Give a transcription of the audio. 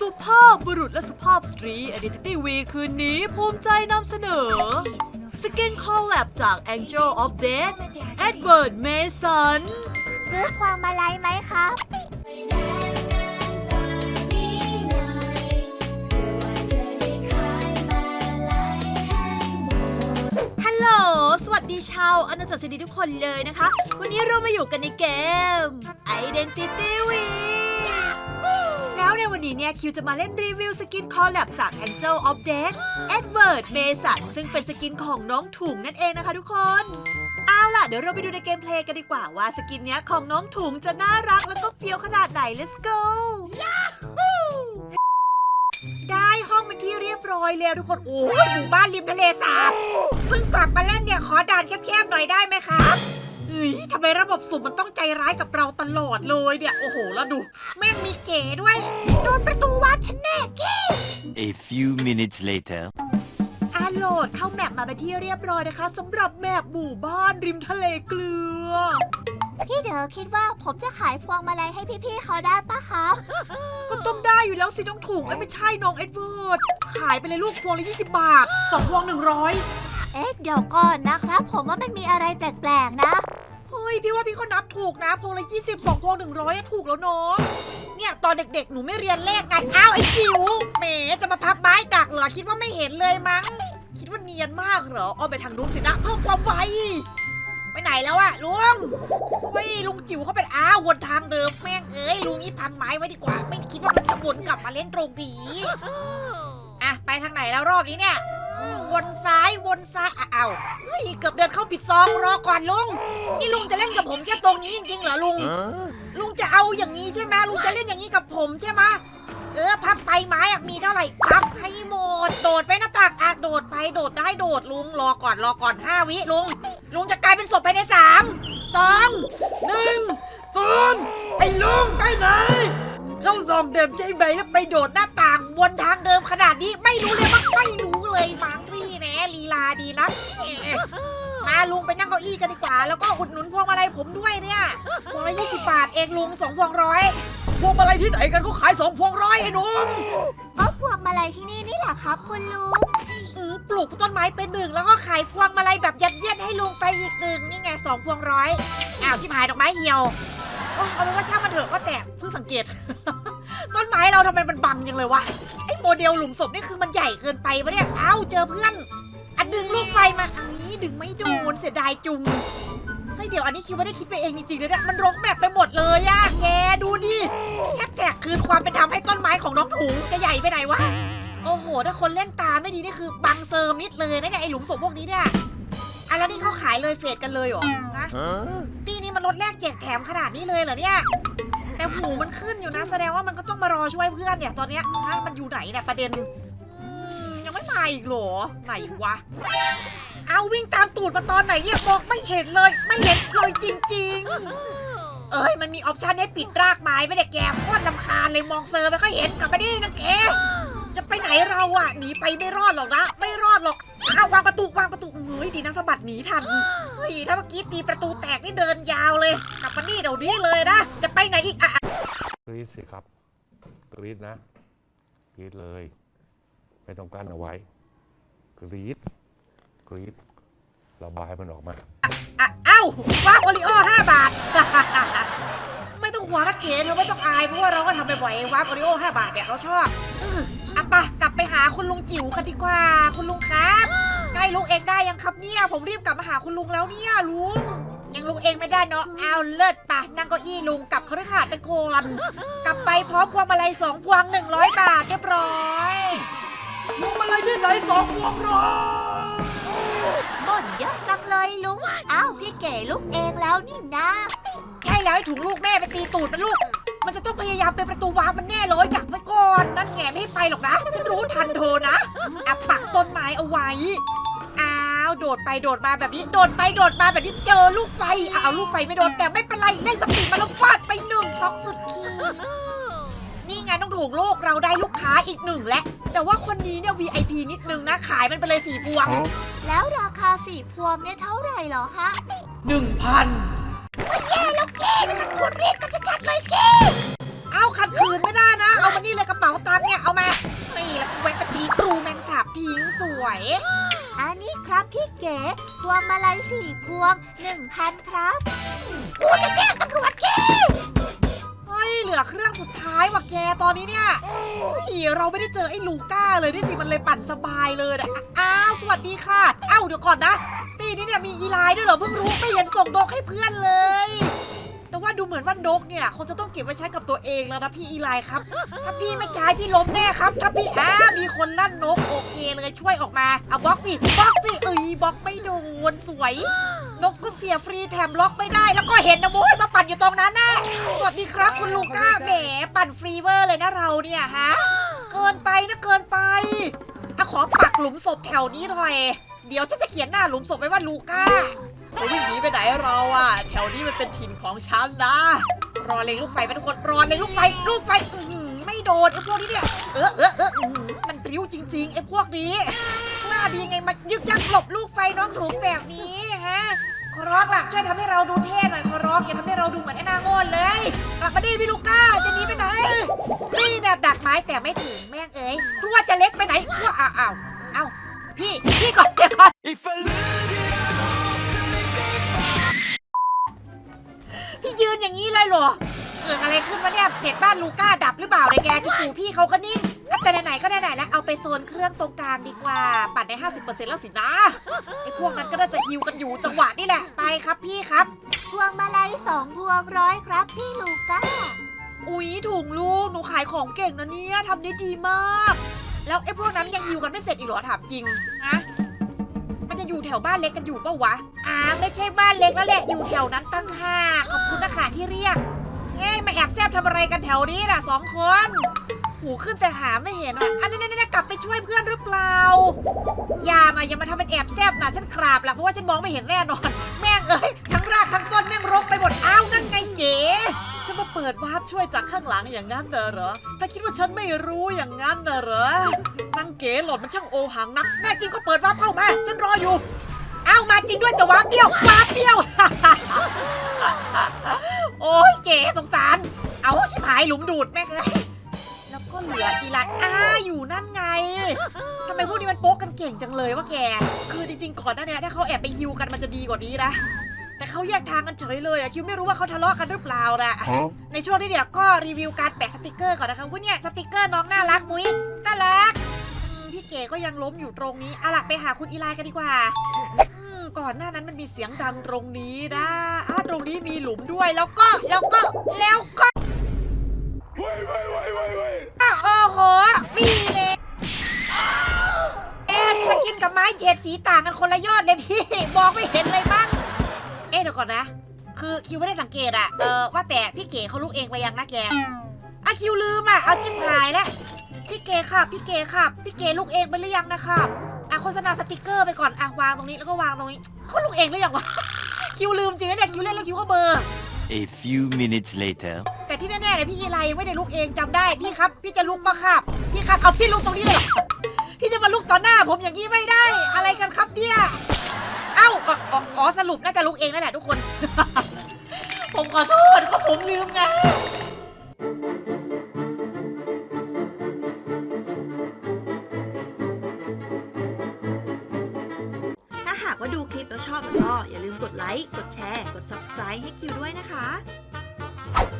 สุภาพบุรุษและสุภาพสตรี Identity Week คืนนี้ภูมิใจนำเสนอ สกินคอลแลบจาก Angel of Death Edward Mason ซื้อพวงมาลัยไหมครับ ฮัลโหล สวัสดีชาวอาณาจักรชดีทุกคนเลยนะคะ วันนี้เรามาอยู่กันในเกม Identity Week แล้ว ในวันนี้เนี่ยคิวจะมาเล่นรีวิวสกินคอลแลบจาก Angel of Death Edward Mason ซึ่งเป็นสกินของน้องถุงนั่นเองนะคะทุกคน เอาล่ะ เดี๋ยวเราไปดูในเกมเพลย์กันดีกว่าว่าสกินเนี้ยของน้องถุงจะน่ารักแล้วก็เฟี้ยวขนาดไหน let's go ได้ห้องเป็นที่เรียบร้อยแล้วทุกคน โอ้ยหมู่บ้านริมทะเลสาบเพิ่งกลับมาเล่นเนี่ยขอด่านแคบๆหน่อยได้ไหมครับ เฮ้ยทำไมระบบสุ่มมันต้องใจร้ายกับเราตลอดเลยเนี่ย โอ้โห แล้วดู แม่งมีเก๋ด้วย โดนประตูวาร์ปฉันแน่เก้ A few minutes later. อาโหลดเข้าแมปมาเป็นที่เรียบร้อยนะคะสำหรับแมปหมู่บ้านริมทะเลเกลือ พี่เด๋อคิดว่าผมจะขายพวงมาลัยให้พี่ๆเขาได้ปะครับ ก็ต้องได้อยู่แล้วสิน้องถุงไอ้ยไม่ใช่น้องเอ็ดเวิร์ดขายไปเลยลูกพวงละ20 บาทสองพวง 100 เอ๊ะเดี๋ยวก่อนนะครับ ผมว่ามันมีอะไรแปลกๆนะเฮ้ยพี่ว่าพี่ก็นับถูกนะพวงละ20สองพวง100อะถูกแล้วเนาะเนี่ยตอนเด็กๆ หนูไม่เรียนเลขไงอ้าวไอ้จิ๋วแหมจะมาพับไม้ดักเหรอคิดว่าไม่เห็นเลยมั้ง คิดว่าเนียนมากเหรอเอาไปทางนู้นสินะเพิ่มความไวไปไหนแล้วอะลุงเฮ้ยลุงจิ๋วเขาเป็นอ้าววนทางเดิมแม่งเอ้ยลุงนี่พังไม้ไว้ดีกว่า ไม่คิดว่ามันจะวนกลับมาเล่นตรงผีอะไปทางไหนแล้วรอบนี้เนี่ย อืมวนซ้ายวนซ้ายอะอ้าวเฮ้ยเกือบเดินเข้าผิดซองรอก่อนลุง นี่ลุงจะเล่นกับผมแค่ตรงนี้จริงๆเหรอลุง ลุงจะเอาอย่างนี้ใช่ไหมลุงจะเล่นอย่างนี้กับผมใช่ไหมเออพับไปไม้อะมีเท่าไหร่พับให้หมดโดดไปหน้าต่างอะโดดไปโดดได้โดดลุงรอก่อนรอก่อนห้าวิลุง ลุงจะกลายเป็นศพภายในสามสองหนึ่งศูนย์ไอ้ลุงไปไหน เข้าซองเดิมใช่ไหมแล้วไปโดดหน้าต่างวนทางเดิมขนาดนี้ไม่รู้เลยมั้งไม่รู้เลยมั้งพี่แหนลีลาดีนะแหมมาลุงไปนั่งเก้าอี้กันดีกว่า แล้วก็อุดหนุนพวงมาลัยผมด้วยเนี่ยพวงละยี่สิบบาทเองลุงสองพวงร้อยพวงมาลัยที่ไหนกันเขาขายสองพวงร้อยไอ้หนุ่มก็พวงมาลัยที่นี่นี่แหละครับ คุณลุงอืมปลูกต้นไม้เป็นหนึ่งแล้วก็ขายพวงมาลัยแบบยัดเยียดให้ลุงไปอีกหนึ่งนี่ไงสองพวงร้อยอ้าวชิบหายดอกไม้เหี่ยวโอ้ เอาเป็นว่าช่างมันเถอะว่าแต่เพิ่งสังเกต ต้นไม้เราทำไมมันบังยังเลยวะไอ้โมเดลหลุมศพนี่คือมันใหญ่เกินไปปะเนี่ยเอ้าเจอเพื่อนอันดึงลูกไฟมาอันนี้ดึงไม่โดนเสียดายจุงเฮ้ยเดี๋ยวอันนี้คิดว่าได้คิดไปเองจริงๆเลยเนี่ยมันรกแบบไปหมดเลยอะแกดูดิแค่แจกคืนความเป็นธรรมให้ต้นไม้ของน้องถุงจะใหญ่ไปไหนวะโอ้โห ถ้าคนเล่นตาไม่ดีนี่คือบังเซอร์มิดเลยนะเนี่ยไอหลุมศพพวกนี้เนี่ย อะแล้วนี่เขาขายเลยเฟดกันเลยเหรอฮะ Huh? ตีนี้มันลดแลกแจกแถมขนาดนี้เลยเหรอเนี่ย แต่หูมันขึ้นอยู่นะ แสดงว่ามันก็ต้องมารอช่วยเพื่อนเนี่ยตอนเนี้ยฮะมันอยู่ไหนเนี่ยประเด็นอืมยังไม่มาอีกเหรอไหนวะ เอาวิ่งตามตูดมาตอนไหนเนี่ยบอกไม่เห็นเลยไม่เห็นเลยจริง ๆ เอ้ยมันมีออปชันให้ปิดรากไม้ไม่ได้แกโคตรลำคาญเลยมองเซอร์ไม่ค่อยเห็นกลับไปดินะแก จะไปไหนเราอะหนีไปไม่รอดหรอกนะ ไม่รอดหรอกอ้าววางประตูวางประตูเฮ้ยดีนะสะบัดหนีทันเฮ้ยถ้าเมื่อกี้ตีประตูแตกนี่เดินยาวเลย กลับมานี่เดี๋ยวนี้เลยนะ จะไปไหนอีกอะกรีดสิครับกรีดนะกรีดเลยไม่ต้องกั้นเอาไว้กรีดกรีดระบายมันออกมาอะเอ้าว่าโอริโอห้าบาท ไม่ต้องหัวนะเก๋เราไม่ต้องอายเพราะว่าเราก็ทำบ่อยๆว่าโอริโอห้าบาทเนี่ยเราชอบเอออะไปะกลับไปหาคุณลุงจิ๋วกันดีกว่า คุณลุงครับใกล้ลุงเองได้ยังครับเนี่ยผมรีบกลับมาหาคุณลุงแล้วเนี่ยลุงยังลุงเองไม่ได้เนาะเอาเลิศปะนั่งเก้าอี้ลุงกลับเขาขาดไปก่อนกลับไปพร้อมพวงมาลัยสองพวงหนึ่งร้อยบาทเรียบร้อยพวงมาลัยที่ไหนสองพวงร้อยบ่นเยอะจังเลยลุงอ้าวพี่เก๋ลุกเองแล้วนี่นะใช่แล้วให้ถุงลูกแม่ไปตีตูดมันลูก มันจะต้องพยายามเป็นประตูวางมันแน่เลยดักไว้ก่อน นั่นแงไม่ให้ไปหรอกนะ ฉันรู้ทันเธอนะอะปักต้นไม้เอาไว้ อ้าว โดดไปโดดมาแบบนี้ โดดไปโดดมาแบบนี้เจอลูกไฟอะเอาลูกไฟไม่โดนแต่ไม่เป็นไรเล่นสปีดมาแล้วฟาดไปหนึ่งช็อกสุดขีดนี่ไงต้องถูกโลกเราได้ลูกค้าอีกหนึ่งแล้วแต่ว่าคนนี้เนี่ย VIP นิดนึงนะขายมันไปเลยสี่พวง แล้วราคาสี่พวงเนี่ยเท่าไหร่เหรอฮะหนึ่งพัน แย่แล้วเก้นี่มันคุณเรียกกันชัดๆเลยเก้เอาขัดขืนไม่ได้นะ เอามานี่เลยกระเป๋าตังค์เนี่ย เอามา นี่แล้วแหวกไปทีครูแมงสาบทิ้งสวย อันนี้ครับพี่เก๋พวงมาลัยสี่พวงหนึ่งพันครับ กูจะแจ้งตำรวจเก้เฮ้ย เหลือเครื่องสุดท้ายว่ะแกตอนนี้เนี่ยผีเราไม่ได้เจอไอ้ลูก้าเลยที่สิมันเลยปั่นสบายเลยนะอ้าวสวัสดีค่ะ เอ้าเดี๋ยวก่อนนะ ตีนี้เนี่ยมีอีไลน์ด้วยเหรอเพิ่งรู้ไม่เห็นส่งดอกให้เพื่อนเลย แต่ว่าดูเหมือนว่านกเนี่ยคงจะต้องเก็บไว้ใช้กับตัวเองแล้วนะพี่อีไลน์ครับ ถ้าพี่ไม่ใช้พี่ล้มแน่ครับ ถ้าพี่อ้ามีคนลั่นนกโอเคเลยช่วยออกมาเอาบล็อกสิบล็อกสิเอ้ยบล็อกไม่โดนสวย นกก็เสียฟรีแถมล็อกไม่ได้ แล้วก็เห็นนะโว้ยมาปั่นอยู่ตรงนั้นน่ะสวัสดีครับคุณลูก้าแหมปั่นฟรีเวอร์เลยนะเราเนี่ยฮะเกินไปนะเกินไปอะขอปักหลุมศพแถวนี้หน่อย เดี๋ยวฉันจะเขียนหน้าหลุมศพไว้ว่าลูก้าจะวิ่งหนีไปไหนเราอะแถวนี้มันเป็นถิ่นของฉันนะ รอเล็งลูกไฟไปทุกคน รอเล็งลูกไฟ ลูกไฟอื้อหือไม่โดนไอ้พวกนี้เนี่ย เออเออเอออื้อหือมันปริ้วจริงๆไอ้พวกนี้กล้าดีไงมายึกยักหลบลูกไฟน้องถุงแบบนี้ฮะ ขอร้องล่ะช่วยทำให้เราดูเท่หน่อยขอร้องอย่าทำให้เราดูเหมือนไอ้นางโง่เลยกลับมาดิพี่ลูก้าจะหนีไปไหน นี่เนี่ยดักไม้แต่ไม่ถึงแม่งเอ้ยกลัวจะเล็กไปไหนกลัวอ้าวอ้าวอ้าว พี่พี่ก่อนเดี๋ยวก่อน If I lose it all, so maybe พี่ยืนอย่างนี้เลยเหรอเกิดอะไรขึ้นวะเนี่ยเน็ตบ้านลูก้าดับหรือเปล่าเนี่ยแกจู่ๆพี่เขาก็นิ่งอะแต่ไหนๆก็ไหนๆแล้วเอาไปโซนเครื่องตรงกลางดีกว่า ปัดได้ 50%แล้วสินะไอ้พวกนั้นก็น่าจะฮิวกันอยู่จังหวะนี่แหละไปครับพี่ครับ พวงมาลัยสองพวงร้อยครับ พี่ลูก้า อุ๊ยถุงลูกหนูขายของเก่งนะเนี่ยทำได้ดีมาก แล้วไอ้พวกนั้นยังอยู่กันไม่เสร็จอีกเหรอถามจริงนะมันจะอยู่แถวบ้านเล็กกันอยู่ปะวะอ่าไม่ใช่บ้านเล็กแล้วแหละอยู่แถวนั้นตั้งห้าขอบคุณนะคะที่เรียกเฮ้ยมาแอบแซบทำอะไรกันแถวนี้น่ะสองคนหูขึ้นแต่หาไม่เห็นว่ะอันนี้นี่กลับไปช่วยเพื่อนหรือเปล่า อย่ามาอย่ามาทำเป็นแอบแซบนะฉันกราบละเพราะว่าฉันมองไม่เห็นแน่นอน แม่งเอ้ยทั้งรากทั้งต้นแม่งรกไปหมดอ้าวนั่นไงเก๋จะมาเปิดวาร์ปช่วยจากข้างหลังอย่างนั้นเหรอถ้าคิดว่าฉันไม่รู้อย่างนั้นเหรอ เก๋หล่อนมันช่างโอหังนักแน่จริงก็เปิดวาร์ปเข้ามา ฉันรออยู่ เอามาจริงด้วยแต่วาร์ปเบี้ยววาร์ปเบี้ยว โอ้ยเก๋สงสาร เอาชิบหายหลุมดูดแม่งเลยแล้วก็เหลืออีไลอ้าอยู่นั่นไงทำไมพวกนี้มันโป๊กกันเก่งจังเลยวะแก คือจริงๆก่อนหน้าเนี้ยถ้าเขาแอบไปฮิวกันมันจะดีกว่านี้นะแต่เขาแยกทางกันเฉยเลยอะคิวไม่รู้ว่าเขาทะเลาะกันหรือเปล่านะ Huh? ในช่วงนี้เดี๋ยวก็รีวิวการแปะสติกเกอร์ก่อนนะคะว่าเนี่ยสติกเกอร์น้องน่ารักมุ้ยน่ารักอืม พี่เก๋ก็ยังล้มอยู่ตรงนี้เอาล่ะไปหาคุณอีไลกันดีกว่าอืมก่อนหน้านั้นมันมีเสียงดังตรงนี้นะอ่าตรงนี้มีหลุมด้วยแล้วก็แล้วก็แล้วก็ Wait, wait, wait, wait, wait. อ้าวโอ้โหนี่เลยเอ๊ะสกินกับไม้เฉดสีต่างกันคนละยอดเลยพี่มองไม่เห็นเลยมั้งเอ๊ะเดี๋ยวก่อนนะ คือคิวไม่ได้สังเกตอะเออว่าแต่พี่เก๋เขาลุกเองไปยังนะแกอะคิวลืมอะเอาชิบหายแล้ว พี่เก๋ครับ พี่เก๋ครับ พี่เก๋ลุกเองไปหรือยังนะครับอะโฆษณาสติกเกอร์ไปก่อนอะวางตรงนี้แล้วก็วางตรงนี้เขาลุกเองหรือยังวะ คิวลืมจริงนะเนี่ยคิวเล่นแล้วคิวก็เบลอร์ A few minutes later. แต่ที่แน่ๆเนี่ยพี่อีไลยังไม่ได้ลุกเองจำได้พี่ครับ พี่จะลุกปะครับพี่ครับเอาพี่ลุกตรงนี้เลยเหรอพี่จะมาลุกต่อหน้าผมอย่างนี้ไม่ได้ อะไรกันครับเนี่ยเอ้าอ๋ออ๋ออ๋อสรุปน่าจะลุกเองนั่นแหละทุกคน ผมขอโทษก็ผมลืมไง อบก็อย่าลืมกดไลค์ กดแชร์ กด subscribe ให้คิวด้วยนะคะ